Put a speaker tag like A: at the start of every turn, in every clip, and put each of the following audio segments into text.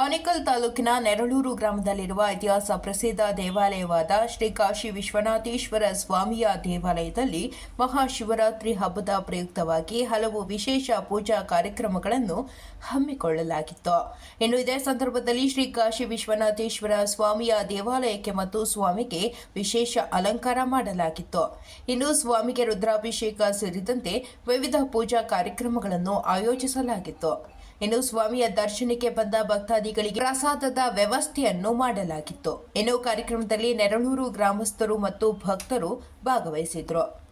A: ಆನೇಕಲ್ ತಾಲೂಕಿನ ನೆರಳೂರು ಗ್ರಾಮದಲ್ಲಿರುವ ಇತಿಹಾಸ ಪ್ರಸಿದ್ಧ ದೇವಾಲಯವಾದ ಶ್ರೀ ಕಾಶಿ ವಿಶ್ವನಾಥೇಶ್ವರ ಸ್ವಾಮಿಯ ದೇವಾಲಯದಲ್ಲಿ ಮಹಾಶಿವರಾತ್ರಿ ಹಬ್ಬದ ಪ್ರಯುಕ್ತವಾಗಿ ಹಲವು ವಿಶೇಷ ಪೂಜಾ ಕಾರ್ಯಕ್ರಮಗಳನ್ನು ಹಮ್ಮಿಕೊಳ್ಳಲಾಗಿತ್ತು. ಇನ್ನು ಇದೇ ಸಂದರ್ಭದಲ್ಲಿ ಶ್ರೀ ಕಾಶಿ ವಿಶ್ವನಾಥೇಶ್ವರ ಸ್ವಾಮಿಯ ದೇವಾಲಯಕ್ಕೆ ಮತ್ತು ಸ್ವಾಮಿಗೆ ವಿಶೇಷ ಅಲಂಕಾರ ಮಾಡಲಾಗಿತ್ತು. ಇನ್ನು ಸ್ವಾಮಿಗೆ ರುದ್ರಾಭಿಷೇಕ ಸೇರಿದಂತೆ ವಿವಿಧ ಪೂಜಾ ಕಾರ್ಯಕ್ರಮಗಳನ್ನು ಆಯೋಜಿಸಲಾಗಿತ್ತು. ಇನ್ನು ಸ್ವಾಮಿಯ ದರ್ಶನಕ್ಕೆ ಬಂದ ಭಕ್ತಾದಿಗಳಿಗೆ ಪ್ರಸಾದದ ವ್ಯವಸ್ಥೆಯನ್ನು ಮಾಡಲಾಗಿತ್ತು. ಇನ್ನು ಕಾರ್ಯಕ್ರಮದಲ್ಲಿ ನೆರಳೂರು ಗ್ರಾಮಸ್ಥರು ಮತ್ತು ಭಕ್ತರು ಭಾಗವಹಿಸಿದ್ರು.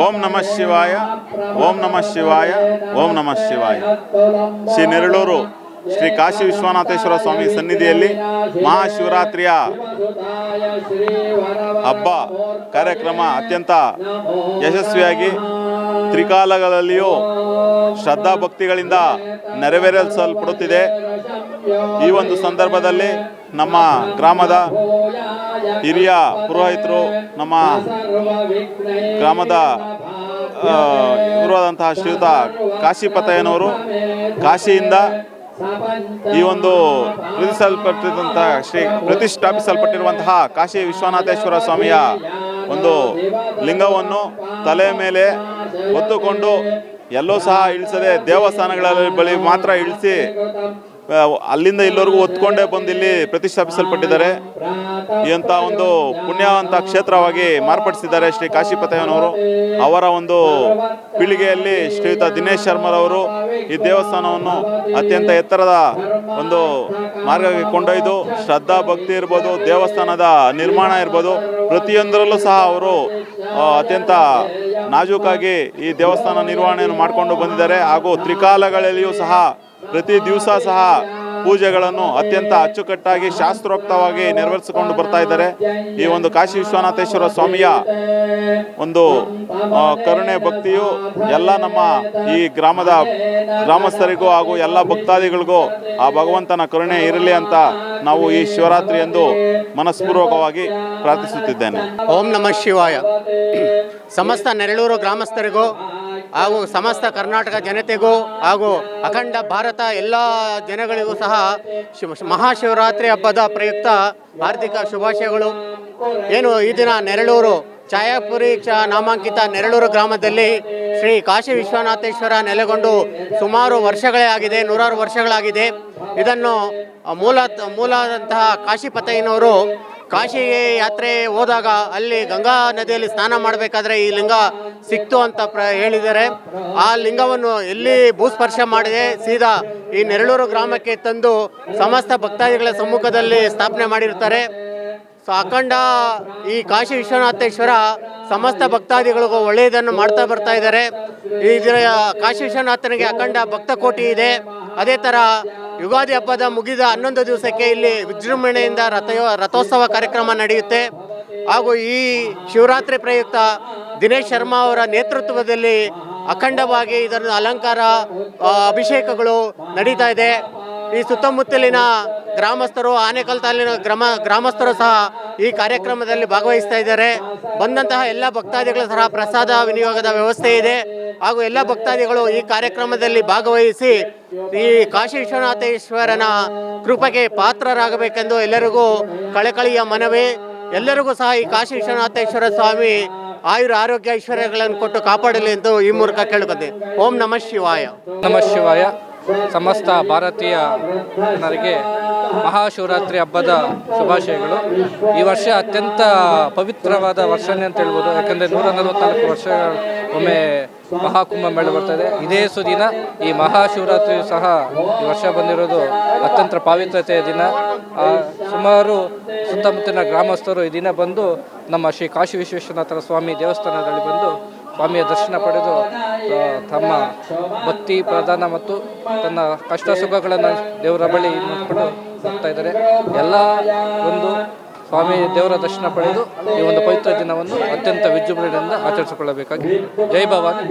B: ಓಂ ನಮಃ ಶಿವಾಯ, ಓಂ ನಮಃ ಶಿವಾಯ, ಓಂ ನಮಃ ಶಿವಾಯ. ಶ್ರೀ ನೆರಳೂರು ಶ್ರೀ ಕಾಶಿ ವಿಶ್ವನಾಥೇಶ್ವರ ಸ್ವಾಮಿ ಸನ್ನಿಧಿಯಲ್ಲಿ ಮಹಾಶಿವರಾತ್ರಿಯ ಹಬ್ಬ ಕಾರ್ಯಕ್ರಮ ಅತ್ಯಂತ ಯಶಸ್ವಿಯಾಗಿ ತ್ರಿಕಾಲಗಳಲ್ಲಿಯೂ ಶ್ರದ್ಧಾ ಭಕ್ತಿಗಳಿಂದ ನೆರವೇರಿಸಲ್ಪಡುತ್ತಿದೆ. ಈ ಒಂದು ಸಂದರ್ಭದಲ್ಲಿ ನಮ್ಮ ಗ್ರಾಮದ ಹಿರಿಯ ಪುರೋಹಿತರು, ನಮ್ಮ ಗ್ರಾಮದ ಇರುವಂತಹ ಶ್ರೀಯುತ ಕಾಶಿಪತಯ್ಯನವರು ಕಾಶಿಯಿಂದ ಈ ಒಂದು ಪ್ರತಿಸಲ್ಪಟ್ಟಿರುವಂತಹ ಶ್ರೀ ಪ್ರತಿಷ್ಠಾಪಿಸಲ್ಪಟ್ಟಿರುವಂತಹ ಕಾಶಿ ವಿಶ್ವನಾಥೇಶ್ವರ ಸ್ವಾಮಿಯ ಒಂದು ಲಿಂಗವನ್ನು ತಲೆ ಮೇಲೆ ಹೊತ್ತುಕೊಂಡು ಎಲ್ಲೂ ಸಹ ಇಳಿಸದೆ ದೇವಸ್ಥಾನಗಳಲ್ಲಿ ಬಳಿ ಮಾತ್ರ ಇಳಿಸಿ ಅಲ್ಲಿಂದ ಇಲ್ಲಿವರೆಗೂ ಹೊತ್ಕೊಂಡೇ ಬಂದು ಇಲ್ಲಿ ಪ್ರತಿಷ್ಠಾಪಿಸಲ್ಪಟ್ಟಿದ್ದಾರೆ. ಇಂಥ ಒಂದು ಪುಣ್ಯವಂತ ಕ್ಷೇತ್ರವಾಗಿ ಮಾರ್ಪಡಿಸಿದ್ದಾರೆ ಶ್ರೀ ಕಾಶಿಪತಯ್ಯನವರು ಅವರ ಒಂದು ಪೀಳಿಗೆಯಲ್ಲಿ ಶ್ರೀಯುತ ದಿನೇಶ್ ಶರ್ಮರವರು ಈ ದೇವಸ್ಥಾನವನ್ನು ಅತ್ಯಂತ ಎತ್ತರದ ಒಂದು ಮಾರ್ಗಕ್ಕೆ ಕೊಂಡೊಯ್ದು, ಶ್ರದ್ಧಾ ಭಕ್ತಿ ಇರ್ಬೋದು, ದೇವಸ್ಥಾನದ ನಿರ್ಮಾಣ ಇರ್ಬೋದು, ಪ್ರತಿಯೊಂದರಲ್ಲೂ ಸಹ ಅವರು ಅತ್ಯಂತ ನಾಜೂಕಾಗಿ ಈ ದೇವಸ್ಥಾನ ನಿರ್ವಹಣೆಯನ್ನು ಮಾಡಿಕೊಂಡು ಬಂದಿದ್ದಾರೆ. ಹಾಗೂ ತ್ರಿಕಾಲಗಳಲ್ಲಿಯೂ ಸಹ ಪ್ರತಿ ದಿವಸ ಸಹ ಪೂಜೆಗಳನ್ನು ಅತ್ಯಂತ ಅಚ್ಚುಕಟ್ಟಾಗಿ ಶಾಸ್ತ್ರೋಕ್ತವಾಗಿ ನೆರವೇರಿಸಿಕೊಂಡು ಬರ್ತಾ ಇದ್ದಾರೆ. ಈ ಒಂದು ಕಾಶಿ ವಿಶ್ವನಾಥೇಶ್ವರ ಸ್ವಾಮಿಯ ಒಂದು ಕರುಣೆ ಭಕ್ತಿಯು ಎಲ್ಲ ನಮ್ಮ ಈ ಗ್ರಾಮದ ಗ್ರಾಮಸ್ಥರಿಗೂ ಹಾಗೂ ಎಲ್ಲ ಭಕ್ತಾದಿಗಳಿಗೂ ಆ ಭಗವಂತನ ಕರುಣೆ ಇರಲಿ ಅಂತ ನಾವು ಈ ಶಿವರಾತ್ರಿ ಎಂದು ಮನಸ್ಪೂರ್ವಕವಾಗಿ ಪ್ರಾರ್ಥಿಸುತ್ತಿದ್ದೇನೆ.
C: ಓಂ ನಮಃ ಶಿವಾಯ. ಸಮಸ್ತ ನೆರಳೂರು ಗ್ರಾಮಸ್ಥರಿಗೂ ಹಾಗೂ ಸಮಸ್ತ ಕರ್ನಾಟಕ ಜನತೆಗೂ ಹಾಗೂ ಅಖಂಡ ಭಾರತ ಎಲ್ಲ ಜನಗಳಿಗೂ ಸಹ ಶಿವ ಮಹಾಶಿವರಾತ್ರಿ ಹಬ್ಬದ ಪ್ರಯುಕ್ತ ಹಾರ್ದಿಕ ಶುಭಾಶಯಗಳು. ಏನು ಈ ದಿನ ನೆರಳೂರು ಛಾಯಾಪುರಿ ಚ ನಾಮಾಂಕಿತ ನೆರಳೂರು ಗ್ರಾಮದಲ್ಲಿ ಶ್ರೀ ಕಾಶಿ ವಿಶ್ವನಾಥೇಶ್ವರ ನೆಲೆಗೊಂಡು ಸುಮಾರು ವರ್ಷಗಳೇ ಆಗಿದೆ, ನೂರಾರು ವರ್ಷಗಳಾಗಿದೆ. ಇದನ್ನು ಮೂಲ, ಮೂಲಾದಂತಹ ಕಾಶಿಪತಯ್ಯನವರು ಕಾಶಿಗೆ ಯಾತ್ರೆ ಹೋದಾಗ ಅಲ್ಲಿ ಗಂಗಾ ನದಿಯಲ್ಲಿ ಸ್ನಾನ ಮಾಡಬೇಕಾದ್ರೆ ಈ ಲಿಂಗ ಸಿಕ್ತು ಅಂತ ಪ್ರ, ಹೇಳಿದ್ದಾರೆ. ಆ ಲಿಂಗವನ್ನು ಎಲ್ಲಿ ಭೂಸ್ಪರ್ಶ ಮಾಡಿದೆ, ಸೀದಾ ಈ ನೆರಳೂರು ಗ್ರಾಮಕ್ಕೆ ತಂದು ಸಮಸ್ತ ಭಕ್ತಾದಿಗಳ ಸಮ್ಮುಖದಲ್ಲಿ ಸ್ಥಾಪನೆ ಮಾಡಿರ್ತಾರೆ ಸೊ ಈ ಕಾಶಿ ವಿಶ್ವನಾಥೇಶ್ವರ ಸಮಸ್ತ ಭಕ್ತಾದಿಗಳಿಗೂ ಒಳ್ಳೆಯದನ್ನು ಮಾಡ್ತಾ ಬರ್ತಾ ಇದ್ದಾರೆ. ದಿನ ಕಾಶಿ ವಿಶ್ವನಾಥನಿಗೆ ಅಖಂಡ ಭಕ್ತ ಕೋಟಿ ಇದೆ. ಅದೇ ಥರ ಯುಗಾದಿ ಹಬ್ಬದ ಮುಗಿದ ಹನ್ನೊಂದು ದಿವಸಕ್ಕೆ ಇಲ್ಲಿ ವಿಜೃಂಭಣೆಯಿಂದ ರಥಯೋ, ರಥೋತ್ಸವ ಕಾರ್ಯಕ್ರಮ ನಡೆಯುತ್ತೆ. ಹಾಗೂ ಈ ಶಿವರಾತ್ರಿ ಪ್ರಯುಕ್ತ ದಿನೇಶ್ ಶರ್ಮಾ ಅವರ ನೇತೃತ್ವದಲ್ಲಿ ಅಖಂಡವಾಗಿ ಇದರ ಅಲಂಕಾರ ಅಭಿಷೇಕಗಳು ನಡೀತಾ ಇದೆ. ಈ ಸುತ್ತಮುತ್ತಲಿನ ಗ್ರಾಮಸ್ಥರು ಆನೇಕಲ್ ತಾಲಿನ ಗ್ರಾಮ, ಗ್ರಾಮಸ್ಥರು ಸಹ ಈ ಕಾರ್ಯಕ್ರಮದಲ್ಲಿ ಭಾಗವಹಿಸ್ತಾ ಇದ್ದಾರೆ. ಬಂದಂತಹ ಎಲ್ಲ ಭಕ್ತಾದಿಗಳು ಸಹ ಪ್ರಸಾದ, ವಿನಿಯೋಗದ ವ್ಯವಸ್ಥೆ ಇದೆ. ಹಾಗೂ ಎಲ್ಲ ಭಕ್ತಾದಿಗಳು ಈ ಕಾರ್ಯಕ್ರಮದಲ್ಲಿ ಭಾಗವಹಿಸಿ ಈ ಕಾಶಿ ವಿಶ್ವನಾಥೇಶ್ವರನ ಕೃಪೆಗೆ ಪಾತ್ರರಾಗಬೇಕೆಂದು ಎಲ್ಲರಿಗೂ ಕಳಕಳಿಯ ಮನವಿ. ಎಲ್ಲರಿಗೂ ಸಹ ಈ ಕಾಶಿ ವಿಶ್ವನಾಥೇಶ್ವರ ಸ್ವಾಮಿ ಆಯುರ ಆರೋಗ್ಯ ಐಶ್ವರ್ಯಗಳನ್ನು ಕೊಟ್ಟು ಕಾಪಾಡಲಿ ಎಂದು ಈ ಮೂಲಕ ಕೇಳಿಕೊಂಡೆ ಓಂ ನಮಃ ಶಿವಾಯ.
D: ನಮಃ ಶಿವಾಯ. ಸಮಸ್ತ ಭಾರತೀಯ ಜನರಿಗೆ ಮಹಾಶಿವರಾತ್ರಿ ಹಬ್ಬದ ಶುಭಾಶಯಗಳು. ಈ ವರ್ಷ ಅತ್ಯಂತ ಪವಿತ್ರವಾದ ವರ್ಷನೇ ಅಂತ ಹೇಳ್ಬೋದು. ಯಾಕಂದರೆ ನೂರ ನಲವತ್ನಾಲ್ಕು ವರ್ಷ ಒಮ್ಮೆ ಮಹಾಕುಂಭ ಮೇಳ ಬರ್ತದೆ ಇದೇ. ಸುದಿನ ಈ ಮಹಾಶಿವರಾತ್ರಿ ಸಹ ಈ ವರ್ಷ ಬಂದಿರೋದು ಅತ್ಯಂತ ಪಾವಿತ್ರತೆಯ ದಿನ. ಸುಮಾರು ಸುತ್ತಮುತ್ತಲಿನ ಗ್ರಾಮಸ್ಥರು ಈ ದಿನ ಬಂದು ನಮ್ಮ ಶ್ರೀ ಕಾಶಿ ವಿಶ್ವೇಶ್ವರನಾಥರ ಸ್ವಾಮಿ ದೇವಸ್ಥಾನದಲ್ಲಿ ಬಂದು ಸ್ವಾಮಿಯ ದರ್ಶನ ಪಡೆದು ತಮ್ಮ ಭಕ್ತಿ ಪ್ರಧಾನ ಮತ್ತು ತನ್ನ ಕಷ್ಟ ಸುಖಗಳನ್ನು ದೇವರ ಬಳಿ ನೋಡಿಕೊಂಡು ಹೋಗ್ತಾ ಇದ್ದಾರೆ. ಎಲ್ಲ ಒಂದು ಸ್ವಾಮಿ ದೇವರ ದರ್ಶನ ಪಡೆದು ಈ ಒಂದು ಪವಿತ್ರ ದಿನವನ್ನು ಅತ್ಯಂತ ವಿಜೃಂಭಣೆಯಿಂದ ಆಚರಿಸಿಕೊಳ್ಳಬೇಕಾಗಿ. ಜೈ ಭವಾನಿ.